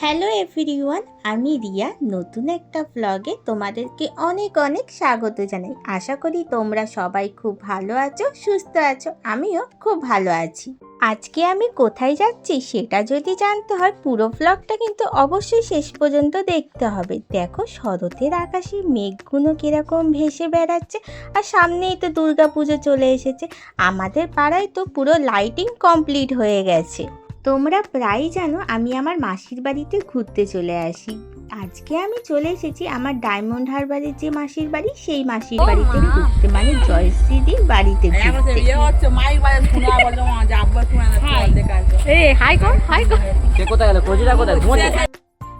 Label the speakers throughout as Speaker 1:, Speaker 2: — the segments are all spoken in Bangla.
Speaker 1: হ্যালো এভরিওয়ান আমি রিয়া। নতুন একটা ব্লগে তোমাদেরকে অনেক অনেক স্বাগত জানাই। আশা করি তোমরা সবাই খুব ভালো আছো, সুস্থ আছো, আমিও খুব ভালো আছি। আজকে আমি কোথায় যাচ্ছি সেটা যদি জানতে হয়, পুরো ব্লগটা কিন্তু অবশ্যই শেষ পর্যন্ত দেখতে হবে। দেখো শরতের আকাশে মেঘগুলো কীরকম ভেসে বেড়াচ্ছে আর সামনেই তো দুর্গা পুজো চলে এসেছে। আমাদের পাড়ায় তো পুরো লাইটিং কমপ্লিট হয়ে গেছে। তোমরা প্রায়ই জানো আমি আমার মাসির বাড়িতে ঘুরতে চলে আসি। আজকে আমি চলে এসেছি আমার ডায়মন্ড হারবারের যে মাসির বাড়ি সেই মাসির বাড়িতে ঘুরতে। মানে জয়শ্রীদির বাড়িতে
Speaker 2: ঘুমোচ্ছে?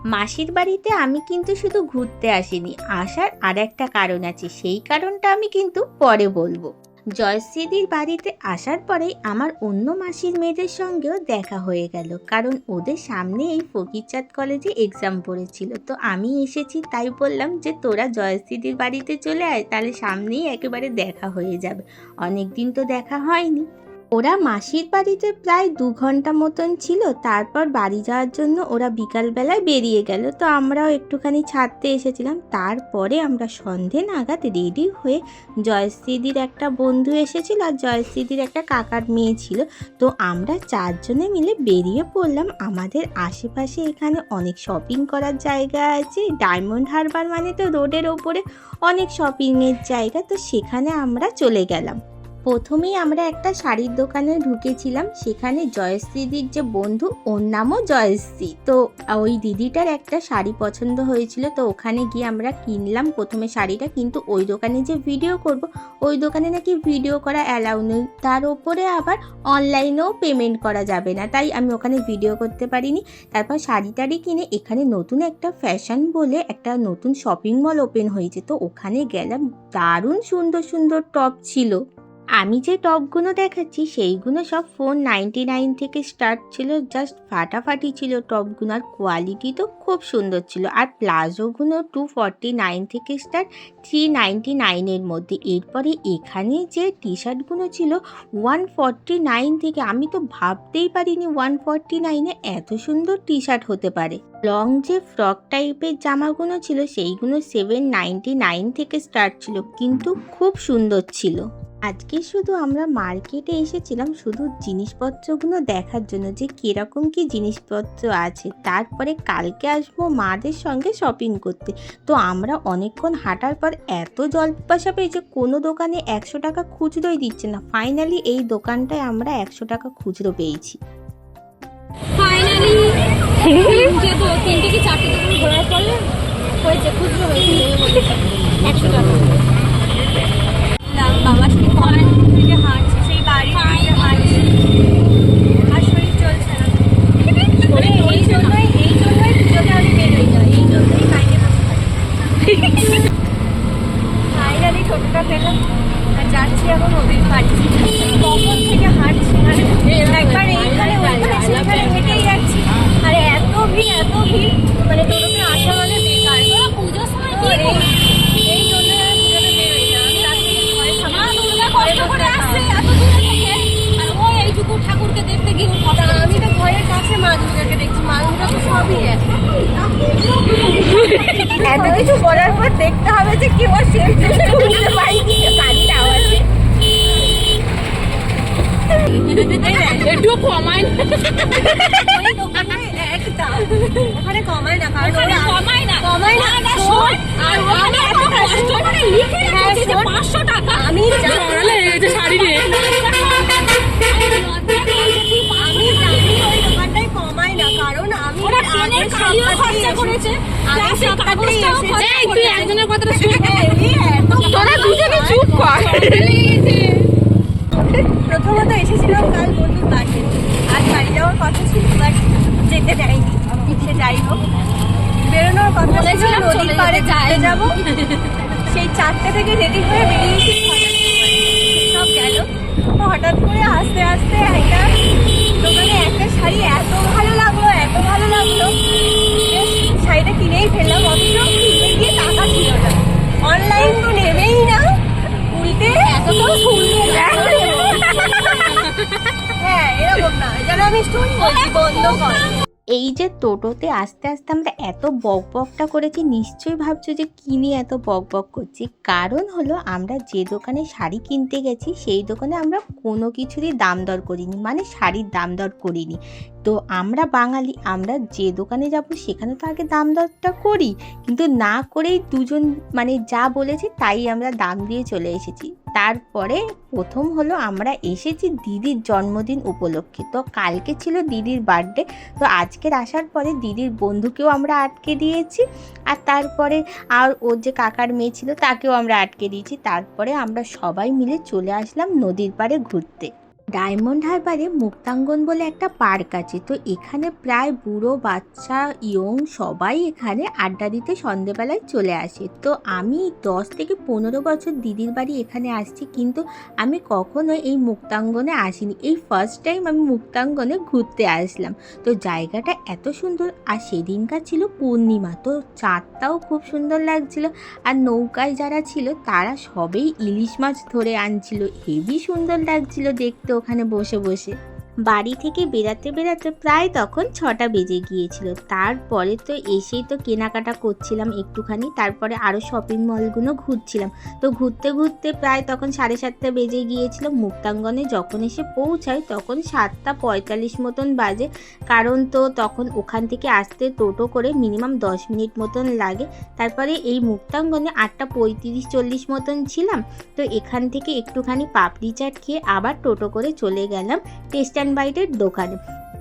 Speaker 1: মাসির বাড়িতে আমি কিন্তু শুধু ঘুরতে আসিনি আসার আর একটা কারণ আছে সেই কারণটা আমি কিন্তু পরে বলব। জয়শ্রীদির বাড়িতে আসার পরেই আমার অন্য মাসির মেয়েদের সঙ্গেও দেখা হয়ে গেল। কারণ ওদের সামনে এই ফকিরচাঁদ কলেজে এক্সাম পড়েছিল। তো আমি এসেছি, তাই বললাম যে তোরা জয়শ্রীদির বাড়িতে চলে আয়, তাহলে সামনেই একেবারে দেখা হয়ে যাবে। অনেক দিন তো দেখা হয়নি। ওরা মাসির বাড়িতে প্রায় দু ঘণ্টা মতন ছিল, তারপর বাড়ি যাওয়ার জন্য ওরা বিকালবেলায় বেরিয়ে গেল। তো আমরাও একটুখানি ছাড়তে এসেছিলাম। তারপরে আমরা সন্ধে নাগাদ রেডি হয়ে জয়শ্রীদির একটা বন্ধু এসেছিল আর জয়শ্রীদির একটা কাকার মেয়ে ছিল। তো আমরা চারজনে মিলে বেরিয়ে পড়লাম। আমাদের আশেপাশে এখানে অনেক শপিং করার জায়গা আছে। ডায়মন্ড হারবার মানে তো রোডের ওপরে অনেক শপিংয়ের জায়গা। তো সেখানে আমরা চলে গেলাম। প্রথমেই আমরা একটা শাড়ির দোকানে ঢুকেছিলাম, সেখানে জয়শ্রীদির যে বন্ধু, ওর নামও জয়শ্রী। তো, ওই দিদিটার একটা শাড়ি পছন্দ হয়েছিল, তো ওখানে গিয়ে আমরা কিনলাম প্রথমে শাড়িটা, কিন্তু ওই দোকানে যে ভিডিও করব, ওই দোকানে নাকি ভিডিও করা অ্যালাউ নেই। তার ওপরে আবার অনলাইনেও পেমেন্ট করা যাবে না, তাই আমি ওখানে ভিডিও করতে পারিনি। তারপর শাড়ি টাড়ি কিনে এখানে নতুন একটা ফ্যাশন বলে একটা নতুন শপিং মল ওপেন হয়েছে, তো ওখানে গেলাম। দারুণ সুন্দর সুন্দর টপ ছিল। আমি যে টপগুলো দেখাচ্ছি, সেইগুলো সব ফোর নাইনটি নাইন থেকে স্টার্ট ছিল, জাস্ট ফাটাফাটি ছিল টপগুলো। আর কোয়ালিটি তো খুব সুন্দর ছিল। আর প্লাজোগুলো টু ফর্টি নাইন থেকে স্টার্ট থ্রি নাইনটি নাইনের মধ্যে। এরপরে এখানে যে টি শার্টগুলো ছিল ওয়ান ফর্টি নাইন থেকে, আমি তো ভাবতেই পারিনি ওয়ান ফর্টি নাইনে এত সুন্দর টি শার্ট হতে পারে। লং যে ফ্রক টাইপের জামাগুলো ছিল, সেইগুলো সেভেন নাইনটি নাইন থেকে স্টার্ট ছিল, কিন্তু খুব সুন্দর ছিল। আজকে শুধু আমরা মার্কেটে এসেছিলাম শুধু জিনিসপত্রগুলো দেখার জন্য যে কীরকম কি জিনিসপত্র আছে। তারপরে কালকে আসব মাদের সঙ্গে শপিং করতে। তো আমরা অনেকক্ষণ হাঁটার পর এত জল পিপাসা পেয়েছে কোনো দোকানে একশো টাকা খুচরোই দিচ্ছে না। ফাইনালি এই দোকানটায় আমরা একশো টাকা খুচরো পেয়েছি।
Speaker 3: ফাইনালি খুচরো একশো টাকা। বাবার সাথে কলেজ থেকে হাঁটছে সেই বাড়ি থেকে হাঁটছে। আর শরীর চলছে না। শরীর এই জন্যই এই জন্যই পুজোতে আমি বেরোই না এই জন্যই বাইরে বসে ফাইনালি টোটোটা পেলাম আর যাচ্ছি এখন ওদের বাড়ি কখন থেকে হাঁটছি মানে একবার এইখানে ওইখানে সেখানে হেঁটেই যাচ্ছি আর এত ভিড় এত ভিড় মানে টোটোতে আসা মানে বেকার পুজোর সময় কি এই জন্য আমি পুজোতে বেরোই না আমি তার থেকে ঘরে থাকি কষ্ট করে আসছে এত দূরে থেকে আর ও এইটুকু ঠাকুরকে দেখতে গিয়ে কষ্ট আমি তো ঘরের কাছে মা দুর্গাকে দেখছি মা দুর্গা তো সবই এক এত কিছু করার পর দেখতে হবে যে কি ও সেম বুঝতে পারি গাড়ির আওয়াজে
Speaker 4: একটু কমাই
Speaker 3: ওই দোকানে একটা ওখানে কমায় না কারণ ওরা
Speaker 4: না
Speaker 3: কমায় না
Speaker 4: না,
Speaker 3: শোন
Speaker 4: শোন, আর ওখানে এত কষ্ট করে লিখে রেখেছে যে 500 টাকা।
Speaker 3: আমি জানি
Speaker 4: ঝগড়া লেগে শাড়ি নিয়ে।
Speaker 3: আমি জানি ওই দোকানটায় কমায় না কারণ আমি
Speaker 4: ওরা ট্রেনের
Speaker 3: আগের
Speaker 4: খরচা করেছে, তুই একজনের কথাটা শুন। তোরা দুজনে চুপ কর।
Speaker 3: প্রথমত এসেছিলাম কাল বন্ধুর বাড়ি আজ বাড়ি যাওয়ার কথা ছিল বাট যেতে যাইনি সে যাই হোক। বেরোনোর কথা ছিল নদীর পাড়ে
Speaker 4: যেতে,
Speaker 3: ঘুরতে যাব। সেই চারটে থেকে রেডি হয়ে বেরিয়েছি। সব গেল। তো হঠাৎ করে আস্তে আস্তে একটা দোকানে একটা শাড়ি এত ভালো লাগল এত ভালো লাগল। শাড়িটা কিনেই ফেললাম।
Speaker 1: এই যে টোটোতে আস্তে আস্তে আমরা এত বক বকটা করেছি, নিশ্চয়ই ভাবছ যে কি নিয়ে এত বক বক করছি? কারণ হলো আমরা যে দোকানে শাড়ি কিনতে গেছি, সেই দোকানে আমরা কোনো কিছুরই দাম দর করিনি মানে শাড়ির দাম দর করিনি। তো আমরা বাঙালি, আমরা যে দোকানে যাব সেখানে তো আগে দাম দরটা করি, কিন্তু না করেই দুজন মানে যা বলেছে তাই আমরা দাম দিয়ে চলে এসেছি। তারপরে প্রথম হলো আমরা এসেছি দিদির জন্মদিন উপলক্ষে। তো কালকে ছিল দিদির বার্থডে তো আজকের আসার পরে দিদির বন্ধুকেও আমরা আটকে দিয়েছি। আর তারপরে আর ওর যে কাকার মেয়ে ছিল তাকেও আমরা আটকে দিয়েছি। তারপরে আমরা সবাই মিলে চলে আসলাম নদীর পাড়ে ঘুরতে। ডায়মন্ড হারবারে মুক্তাঙ্গন বলে একটা পার্ক আছে। তো এখানে প্রায় বুড়ো বাচ্চা, ইয়ং সবাই এখানে আড্ডা দিতে সন্ধেবেলায় চলে আসে। তো আমি দশ থেকে পনেরো বছর দিদির বাড়ি এখানে আসছি, কিন্তু আমি কখনো এই মুক্তাঙ্গনে আসিনি। এই ফার্স্ট টাইম আমি মুক্তাঙ্গনে ঘুরতে আসলাম। তো জায়গাটা এত সুন্দর, আর সেদিনকার ছিল পূর্ণিমা। তো চাঁদটাও খুব সুন্দর লাগছিল, আর নৌকায় যারা ছিল তারা সবেই ইলিশ মাছ ধরে আনছিল। হেভি সুন্দর লাগছিল দেখতে ওখানে বসে বসে বাড়ি থেকে বেরাতে বেরাতে প্রায় তখন ছটা বেজে গিয়েছিল। তারপরে তো এসেই তো কেনাকাটা করছিলাম একটুখানি, তারপরে আরও শপিং মলগুলো ঘুরছিলাম। তো ঘুরতে ঘুরতে প্রায় তখন সাড়ে সাতটা বেজে গিয়েছিল। মুক্তাঙ্গনে যখন এসে পৌঁছায় তখন সাতটা পঁয়তাল্লিশ মতন বাজে। কারণ তো তখন ওখান থেকে আসতে টোটো করে মিনিমাম দশ মিনিট মতন লাগে। তারপরে এই মুক্তাঙ্গনে আটটা পঁয়ত্রিশ চল্লিশ মতন ছিলাম। তো এখান থেকে একটুখানি পাপড়ি চাট খেয়ে আবার টোটো করে চলে গেলাম। টেস্ট অ্যান্ড বাইটের দোকান।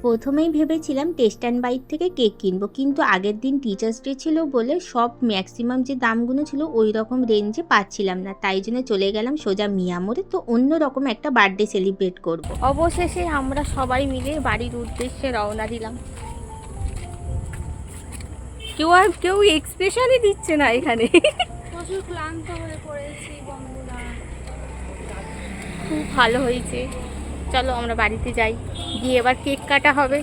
Speaker 1: প্রথমেই ভেবেছিলাম টেস্ট অ্যান্ড বাইট থেকে কেক কিনবো কিন্তু আগের দিন টিচার্স ডে ছিল বলে সব ম্যাক্সিমাম যে দামগুলো ছিল ওই রকম রেঞ্জে পাচ্ছিলাম না। তাই জন্য চলে গেলাম সোজা মিয়ামোড়ে তো অন্য রকম একটা বার্থডে সেলিব্রেট করব। অবশেষে আমরা সবাই মিলে বাড়ির উদ্দেশ্যে রওনা দিলাম। কেউ আর কেউ এক্সপ্রেশনই দিচ্ছে না এখানে।
Speaker 3: প্রচুর ক্লান্ত হয়ে পড়েছি বন্ধুরা।
Speaker 1: খুব ভালো হয়েছে। চলো আমরা বাড়িতে যাই। গিয়ে এবার কেক কাটা হবে।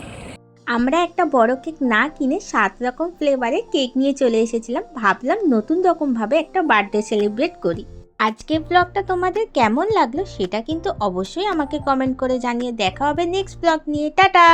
Speaker 1: আমরা একটা বড় কেক না কিনে সাত রকম ফ্লেভারে কেক নিয়ে চলে এসেছিলাম। ভাবলাম নতুন রকমভাবে একটা বার্থডে সেলিব্রেট করি। আজকের ব্লগটা তোমাদের কেমন লাগল সেটা কিন্তু অবশ্যই আমাকে কমেন্ট করে জানিয়ে। দেখা হবে নেক্সট ব্লগ নিয়ে। টাটা!